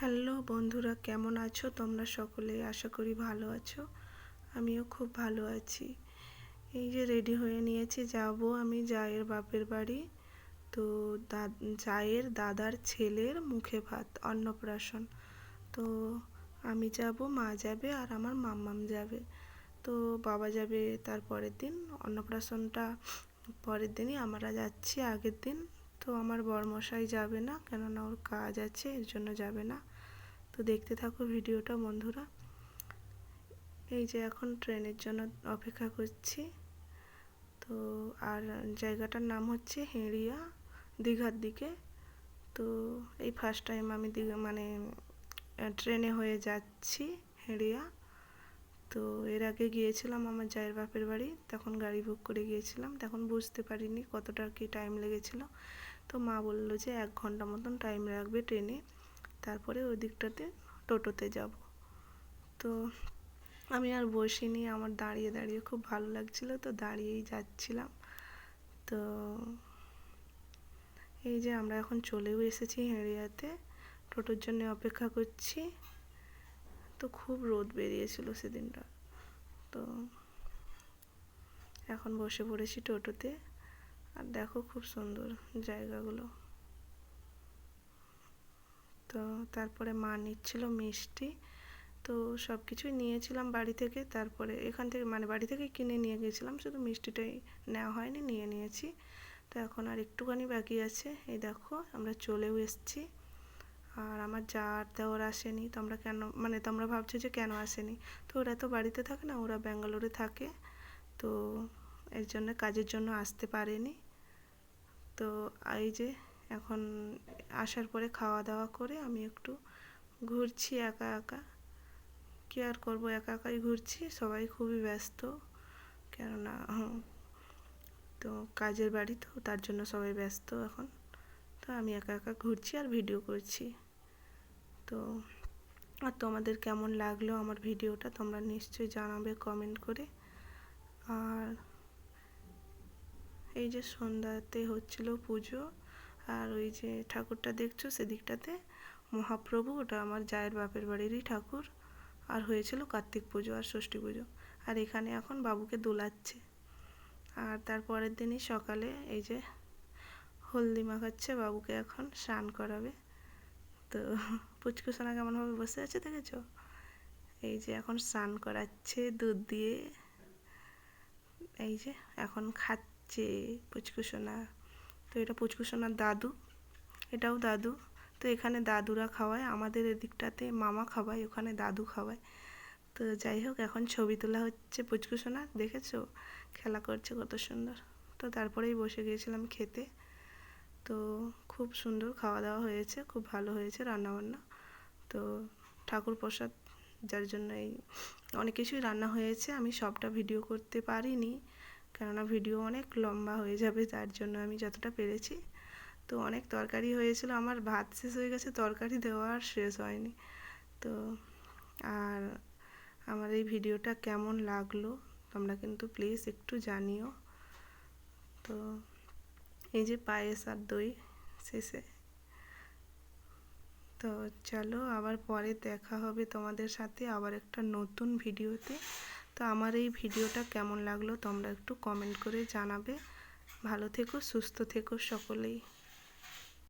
Hello বন্ধুরা, কেমন আছো? তোমরা সকলে আশা করি ভালো আছো। আমিও খুব ভালো আছি। এই যে রেডি হয়ে নিয়েছি, যাব আমি জায়ের বাপের বাড়ি। তো জায়ের দাদার ছেলের মুখে ভাত, অন্নপ্রাশন। তো আমি যাব, মা যাবে আর আমার মাম্মাম যাবে। তো বাবা যাবে তার পরের দিন। অন্নপ্রাশনটা পরের দিনই আমরা যাচ্ছি, আগের দিন। আমার বরমশাই যাবে না, কেননা ওর কাজ আছে, এর জন্য যাবে না। তো দেখতে থাকো ভিডিওটা বন্ধুরা। এই যে এখন ট্রেনের জন্য অপেক্ষা করছি। তো আর জায়গাটার নাম হচ্ছে হেঁড়িয়া দীঘার দিকে। তো এই ফার্স্ট টাইম আমি দীঘা মানে ট্রেনে হয়ে যাচ্ছি হেঁড়িয়া। তো এর আগে গিয়েছিলাম আমার জায়ের বাপের বাড়ি, তখন গাড়ি বুক করে গিয়েছিলাম। তখন বুঝতে পারিনি কতটা কি টাইম লেগেছিলো। তো মা বলল যে এক ঘণ্টা মতন টাইম লাগবে ট্রেনে, তারপরে ওই দিকটাতে টোটোতে যাব। তো আমি আর বসিনি, আমার দাঁড়িয়ে দাঁড়িয়ে খুব ভালো লাগছিল, তো দাঁড়িয়েই যাচ্ছিলাম। তো এই যে আমরা এখন চলেও এসেছি হেঁড়িয়াতে, টোটোর জন্য অপেক্ষা করছি। তো খুব রোদ বেরিয়েছিল সেদিনটা। তো এখন বসে পড়েছি টোটোতে। আর দেখো খুব সুন্দর জায়গাগুলো। তো তারপরে মা নিচ্ছিল মিষ্টি। তো সব কিছুই নিয়েছিলাম বাড়ি থেকে। তারপরে এখান থেকে মানে বাড়ি থেকে কিনে নিয়ে গেছিলাম। শুধু মিষ্টিটাই নেওয়া হয়নি, নিয়ে নিয়েছি। তো এখন আর একটুখানি বাকি আছে। এই দেখো আমরা চলেও এসছি। আর আমার যা আর দেওয়ার আসেনি। তোমরা কেন মানে তোমরা ভাবছ যে কেন আসেনি? তো ওরা তো বাড়িতে থাকে না, ওরা ব্যাঙ্গালোরে থাকে। তো এর জন্য, কাজের জন্য আসতে পারেনি। তো এই যে এখন আসার পরে খাওয়া দাওয়া করে আমি একটু ঘুরছি একা একা। কী আর করব, একা একাই ঘুরছি, সবাই খুবই ব্যস্ত। কেননা তো কাজের বাড়ি তো, তার জন্য সবাই ব্যস্ত এখন। তো আমি একা একা ঘুরছি আর ভিডিও করছি। তো, আর তোমাদের কেমন লাগল আমার ভিডিওটা, তোমরা নিশ্চয়ই জানাবে কমেন্ট করে। আর এই যে সন্ধ্যাতে হচ্ছিল পুজো, আর ওই যে ঠাকুরটা দেখছ সেদিকটাতে মহাপ্রভু, ওটা আমার জায়ের বাপের বাড়িরই ঠাকুর, আর হয়েছিল কার্তিক পুজো আর ষষ্ঠী পুজো। আর এখানে এখন বাবুকে দোলাচ্ছে। আর তারপরের দিনই সকালে এই যে হলদি মাখাচ্ছে, বাবুকে এখন স্নান করাবে। তো পুচকু সোনা কেমনভাবে বসে আছে দেখেছ? এই যে এখন স্নান করাচ্ছে দুধ দিয়ে। এই যে এখন খাচ্ছে। পুচকু সোনা, তো এটা পুচকু সোনার দাদু, এটাও দাদু। তো এখানে দাদুরা খাওয়ায়, আমাদের এদিকটাতে মামা খাওয়ায়, ওখানে দাদু খাওয়ায়। তো যাই হোক, এখন ছবি তোলা হচ্ছে পুচকু সোনা, দেখেছ? খেলা করছে কত সুন্দর। তো তারপরেই বসে গিয়েছিলাম খেতে। তো খুব সুন্দর খাওয়া দাওয়া হয়েছে, খুব ভালো হয়েছে রান্নাবান্না। তো ঠাকুর প্রসাদ, যার জন্য এই অনেক কিছুই রান্না হয়েছে, আমি সবটা ভিডিও করতে পারিনি। কেননা ভিডিও অনেক লম্বা হয়ে যাবে, তার জন্য আমি যতটা পেরেছি। তো অনেক তরকারি হয়েছিল, আমার ভাত শেষ হয়ে গেছে, তরকারি দেওয়া আর শেষ হয়নি। তো আর আমার এই ভিডিওটা কেমন লাগল, তোমরা কিন্তু প্লিজ একটু জানিও। তো এই যে পায়েস আর দই শেষে। তো চলো আবার পরে দেখা হবে তোমাদের সাথে আবার একটা নতুন ভিডিওতে তো আমার এই ভিডিওটা কেমন লাগল তোমরা একটু কমেন্ট করে জানাবে। ভালো থেকো, সুস্থ থেকো সকলেই।